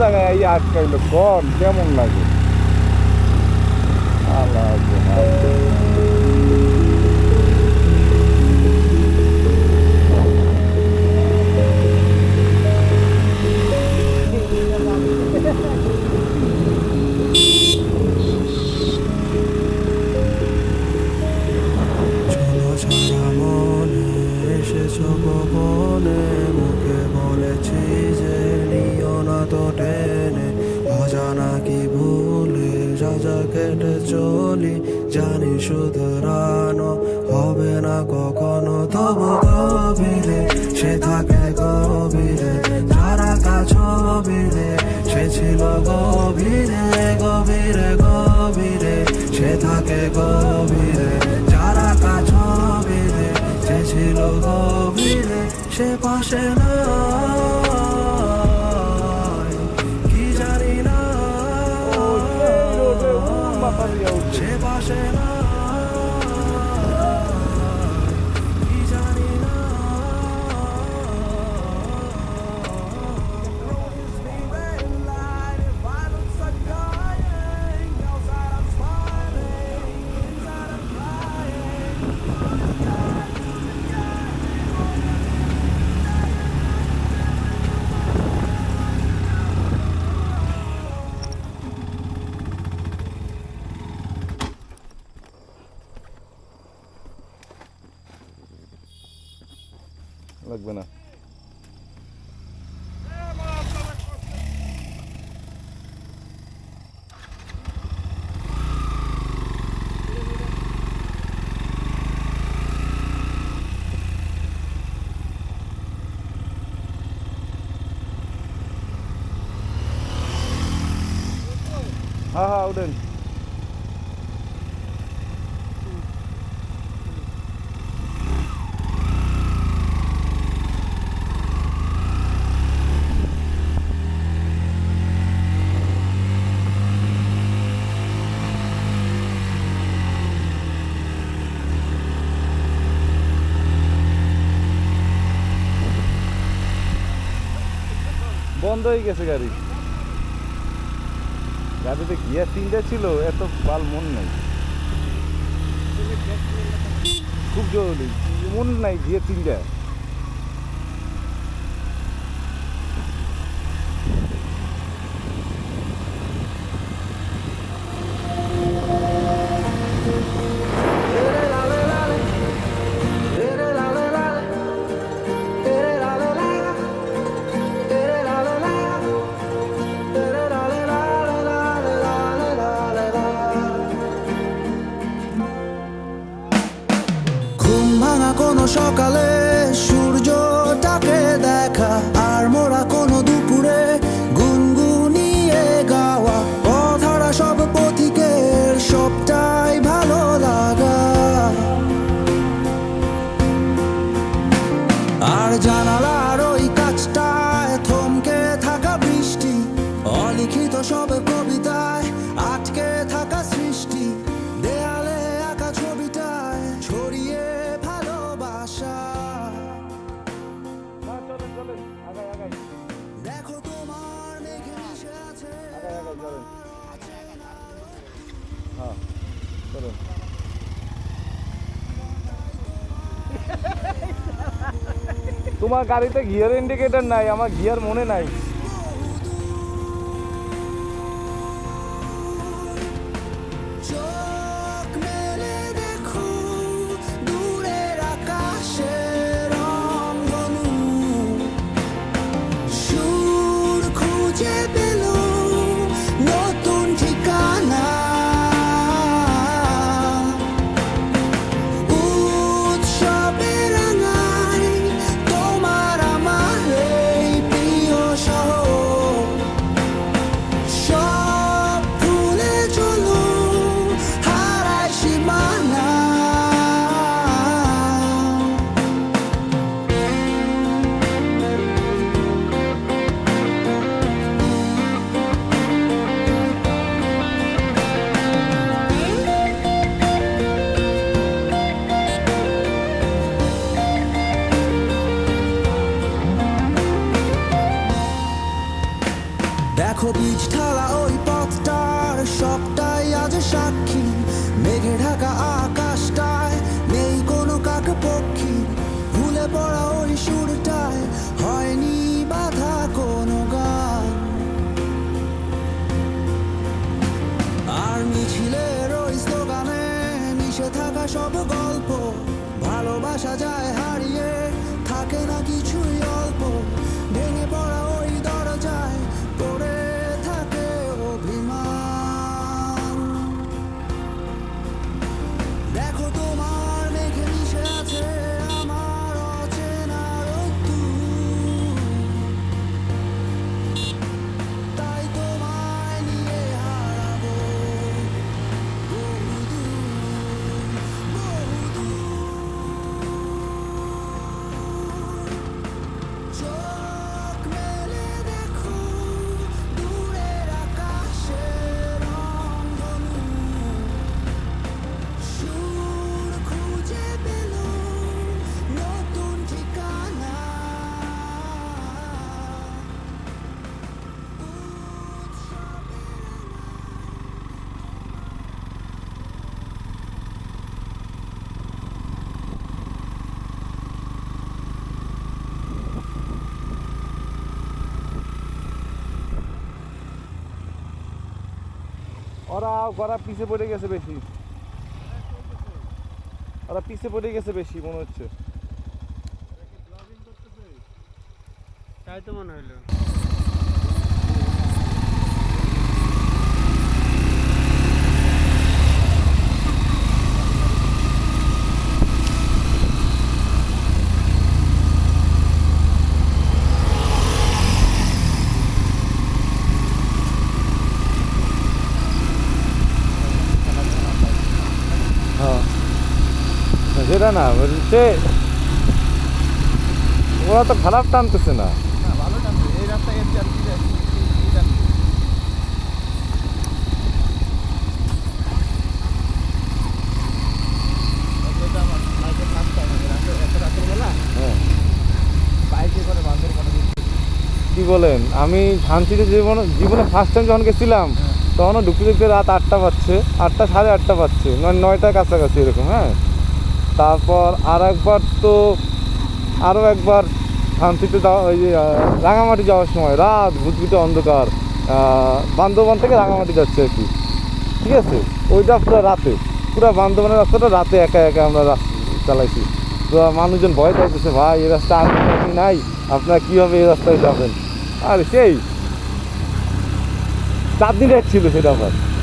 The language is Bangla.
জায়গায় এই আটকাইলো কন কেমন লাগে? আল্লাহ। কেটে চলি, জানি শুধরানো হবে না কখনো, তবু গভীরে সে থাকে গভীরে যারা কাছবিরে সে ছিল গভীরে গভীরে গভীরে সে থাকে গভীরে। সে লাগবে না হ্যাঁ হ্যাঁ উঠেন বন্ধ হয়ে গেছে গাড়ি। গাড়িতে গিয়ার তিনটা ছিল, এত বাল মন নাই। খুব জরুরি, মন নাই গিয়ার তিনটা। তোমার গাড়িতে গিয়ার ইন্ডিকেটার নাই আমার গিয়ার মনে নাই। দেখো বীজ ঢালা ওই পথটার সবটাই আজ সাক্ষী। মেঘে ঢাকা আকাশটায় নেই কোনো কাক পক্ষী। ভুলে পড়া ওই সুরটায় হয়নি বাধা কোনো গান। আর মিছিলের ওই স্লোগানে মিশে থাকা সব গল্প, ভালোবাসা যায় ওরা ওরা পিছে পড়ে গেছে বেশি। ওরা পিছে পড়ে গেছে বেশি, মনে হচ্ছে। তাই তো মনে হলো। না, বলছে ওরা তো খারাপ টানতেছে না। কি হ্যাঁ। বলেন? আমি শান্তিতে জীবনে জীবনে ফার্স্ট টাইম যখন গেছিলাম তখনও ঢুকতে ঢুকতে রাত আটটা পাচ্ছে আটটা সাড়ে আটটা পাচ্ছে নয় নয়টার কাছাকাছি এরকম হ্যাঁ? তারপর আর একবার তো আরও একবার শান্তিতে যাওয়া ওই যে রাঙামাটি যাওয়ার সময় রাত ভুতভুতে অন্ধকার আহ, বান্দরবান থেকে রাঙামাটি যাচ্ছে আর কি। ঠিক আছে? ওইটা পুরো রাতে। পুরো বান্দরবানের রাস্তাটা রাতে একা একা আমরা চালাইছি। তো মানুষজন ভয় পাইতেছে ভাই এই রাস্তা আগে নাকি নাই। আপনারা কীভাবে এই রাস্তায় যাবেন? আর সেই। চার দিন ছিল সেটা আবার।